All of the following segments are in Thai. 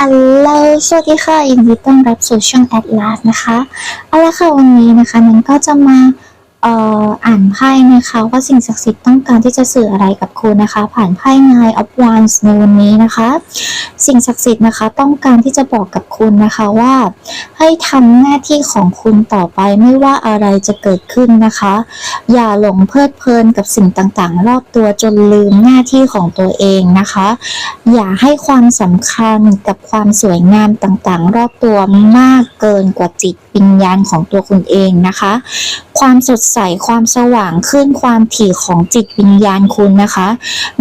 อัลโหลสวัสดีค่ะยินดีต้อนรับสู่ช่องแอดลาสนะคะ เอาละค่ะวันนี้นะคะนันก็จะมา เอ่ออ่านไพ่นะคะว่าสิ่งศักดิ์สิทธิ์ต้องการที่จะสื่ออะไรกับคุณนะคะ ผ่านไพ่ Nine of Wands ในวันนี้นะคะ สิ่งศักดิ์สิทธิ์นะคะ ต้องการที่จะบอกกับคุณนะคะว่า ให้ทำหน้าที่ของคุณต่อไปไม่ว่าอะไรจะเกิดขึ้นนะคะ อย่าหลงเพลิดเพลินกับสิ่งต่างๆ รอบตัวจนลืมหน้าที่ของตัวเองนะคะ อย่าให้ความสำคัญกับความสวยงามต่างๆ รอบตัวมากเกินกว่าจิตวิญญาณของตัวคุณเองนะคะ ความสดใสความสว่างขึ้นความถี่ของจิตวิญญาณคุณนะคะ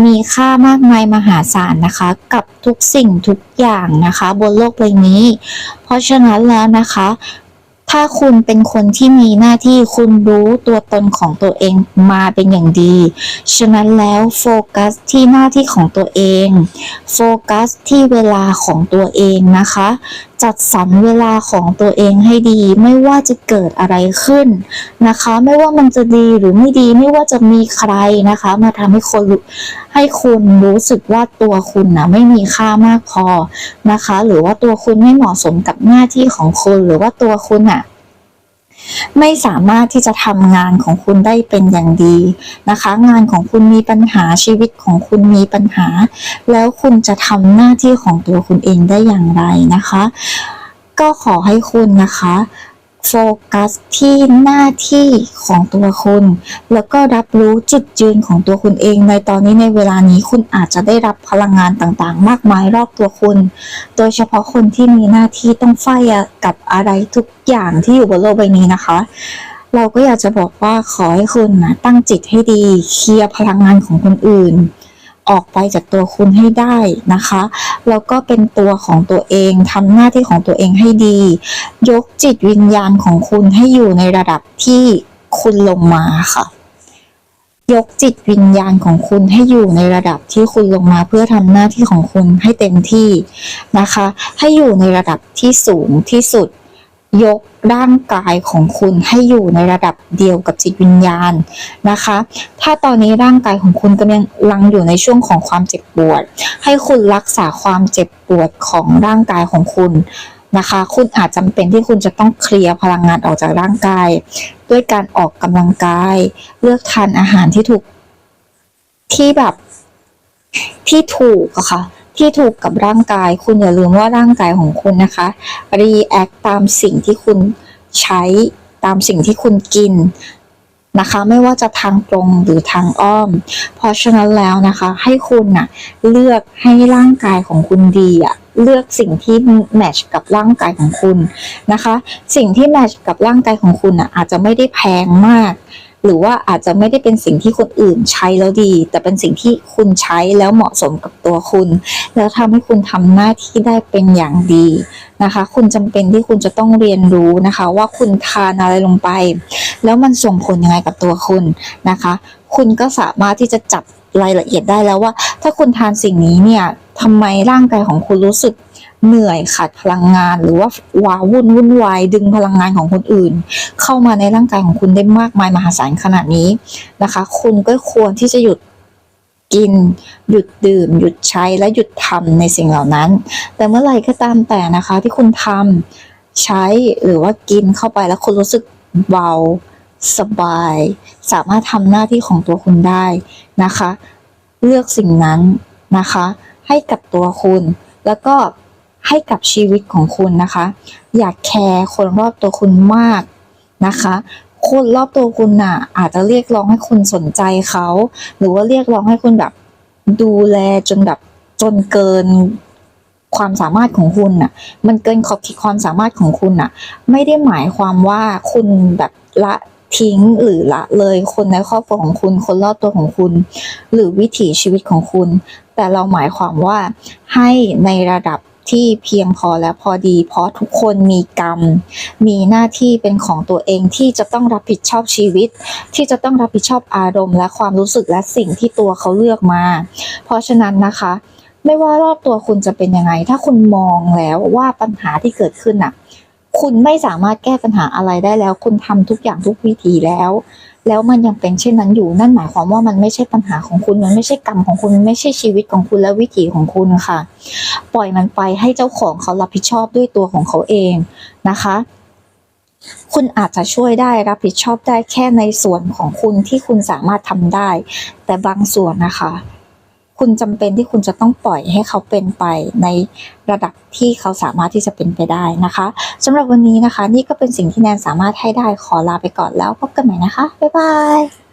มีค่ามากมายมหาศาลนะคะ กับทุกสิ่งทุกอย่างนะคะ บนโลกใบนี้ เพราะฉะนั้นแล้วนะคะ ถ้าคุณเป็นคนที่มีหน้าที่คุณรู้ตัวตนของตัวเองมาเป็นอย่างดี ฉะนั้นแล้วโฟกัสที่หน้าที่ของตัวเอง โฟกัสที่เวลาของตัวเองนะคะ จัดสรรเวลาของตัวเองให้ดี ไม่ว่าจะเกิดอะไรขึ้นนะคะ ไม่ว่ามันจะดีหรือไม่ดีไม่ว่าจะมีใครนะคะ มาทำให้คนให้คุณรู้สึกว่าตัวคุณนะไม่มีค่ามากพอนะคะ หรือว่าตัวคุณไม่เหมาะสมกับหน้าที่ของคุณหรือว่าตัวคุณอะ ไม่สามารถที่จะทำงานของคุณได้เป็นอย่างดีนะคะ งานของคุณมีปัญหาชีวิตของคุณมีปัญหา แล้วคุณจะทำหน้าที่ของตัวคุณเองได้อย่างไรนะคะ ก็ขอให้คุณนะคะ โฟกัสที่หน้าที่ของตัวคุณ แล้วก็รับรู้จุดยืนของตัวคุณเอง ในตอนนี้ในเวลานี้คุณอาจจะได้รับพลังงานต่างๆ มากมายรอบตัวคุณ โดยเฉพาะคนที่มีหน้าที่ต้องไฟกับอะไรทุกอย่างที่อยู่บนโลกใบนี้นะคะ เราก็อยากจะบอกว่าขอให้คุณนะตั้งจิตให้ดี เคลียร์พลังงานของคนอื่น ออกไปจากตัวคุณให้ได้นะคะ แล้วก็เป็นตัวของตัวเองทำหน้าที่ของตัวเองให้ดี ยกจิตวิญญาณของคุณให้อยู่ในระดับที่คุณลงมาค่ะ ยกจิตวิญญาณของคุณให้อยู่ในระดับที่คุณลงมาเพื่อทำหน้าที่ของคุณให้เต็มที่นะคะ ให้อยู่ในระดับที่สูงที่สุด ยกร่างกายของคุณให้อยู่ในระดับเดียวกับจิตวิญญาณนะคะ ถ้าตอนนี้ร่างกายของคุณกำลังลังอยู่ในช่วงของความเจ็บปวด ให้คุณรักษาความเจ็บปวดของร่างกายของคุณนะคะ คุณอาจจำเป็นที่คุณจะต้องเคลียร์พลังงานออกจากร่างกาย ด้วยการออกกำลังกาย เลือกทานอาหารที่ถูกที่แบบที่ถูกอะค่ะ ที่ถูกกับร่างกาย คุณอย่าลืมว่าร่างกายของคุณนะคะรีแอคตามสิ่งที่คุณใช้ตามสิ่งที่คุณกินนะคะไม่ว่าจะทางตรงหรือทางอ้อม เพราะฉะนั้นแล้วนะคะให้คุณน่ะเลือกให้ร่างกายของคุณดีอะเลือกสิ่งที่แมทช์กับร่างกายของคุณนะคะ สิ่งที่แมทช์กับร่างกายของคุณอะอาจจะไม่ได้แพงมาก หรือว่าอาจจะไม่ได้เป็นสิ่งที่คนอื่นใช้แล้วดี แต่เป็นสิ่งที่คุณใช้แล้วเหมาะสมกับตัวคุณ แล้วทำให้คุณทำหน้าที่ได้เป็นอย่างดีนะคะ คุณจำเป็นที่คุณจะต้องเรียนรู้นะคะ ว่าคุณทานอะไรลงไป แล้วมันส่งผลยังไงกับตัวคุณนะคะ คุณก็สามารถที่จะจับรายละเอียดได้แล้วว่า ถ้าคุณทานสิ่งนี้เนี่ยทำไมร่างกายของคุณรู้สึก เหนื่อยขาดพลังงาน หรือว่าว้าวุ่นวุ่นวายดึงพลังงานของคนอื่น เข้ามาในร่างกายของคุณได้มากมายมหาศาลขนาดนี้นะคะ คุณก็ควรที่จะหยุดกิน หยุดดื่ม หยุดใช้และหยุดทำในสิ่งเหล่านั้น แต่เมื่อไหร่ก็ตามแต่นะคะ ที่คุณทำใช้หรือว่ากินเข้าไปแล้วคุณรู้สึกเบาสบาย สามารถทำหน้าที่ของตัวคุณได้นะคะ เลือกสิ่งนั้นนะคะ ให้กับตัวคุณแล้วก็ ให้กับชีวิตของคุณนะคะ อย่าแคร์คนรอบตัวคุณมากนะคะคนรอบตัวคุณน่ะ อาจจะเรียกร้องให้คุณสนใจเขา หรือว่าเรียกร้องให้คุณแบบดูแลจนแบบจนเกินความสามารถของคุณน่ะ มันเกินขอบเขตความสามารถของคุณน่ะ ไม่ได้หมายความว่าคุณแบบละทิ้งหรือละเลยคนในครอบครัวของคุณ คนรอบตัวของคุณ หรือวิถีชีวิตของคุณ แต่เราหมายความว่าให้ในระดับ ที่เพียงพอและพอดี เพราะทุกคนมีกรรม มีหน้าที่เป็นของตัวเองที่จะต้องรับผิดชอบชีวิต ที่จะต้องรับผิดชอบอารมณ์ และความรู้สึกและสิ่งที่ตัวเขาเลือกมา เพราะฉะนั้นนะคะ ไม่ว่ารอบตัวคุณจะเป็นยังไง ถ้าคุณมองแล้วว่าปัญหาที่เกิดขึ้นน่ะ คุณไม่สามารถแก้ปัญหาอะไรได้แล้ว คุณทำทุกอย่างทุกวิธีแล้ว แล้วมันยังเป็นเช่นนั้นอยู่นั่นหมายความว่ามันไม่ใช่ปัญหาของคุณมันไม่ใช่กรรมของคุณมันไม่ใช่ชีวิตของคุณและวิถีของคุณค่ะ ปล่อยมันไปให้เจ้าของเขารับผิดชอบด้วยตัวของเขาเองนะคะคุณอาจจะช่วยได้รับผิดชอบได้แค่ในส่วนของคุณที่คุณสามารถทำได้ แต่บางส่วนนะคะ คุณจำเป็นที่คุณจะต้องปล่อยให้เขาเป็นไปในระดับที่เขาสามารถที่จะเป็นไปได้นะคะสำหรับวันนี้นะคะ นี่ก็เป็นสิ่งที่แนนสามารถให้ได้ขอลาไปก่อนแล้วพบกันใหม่นะคะบ๊ายบาย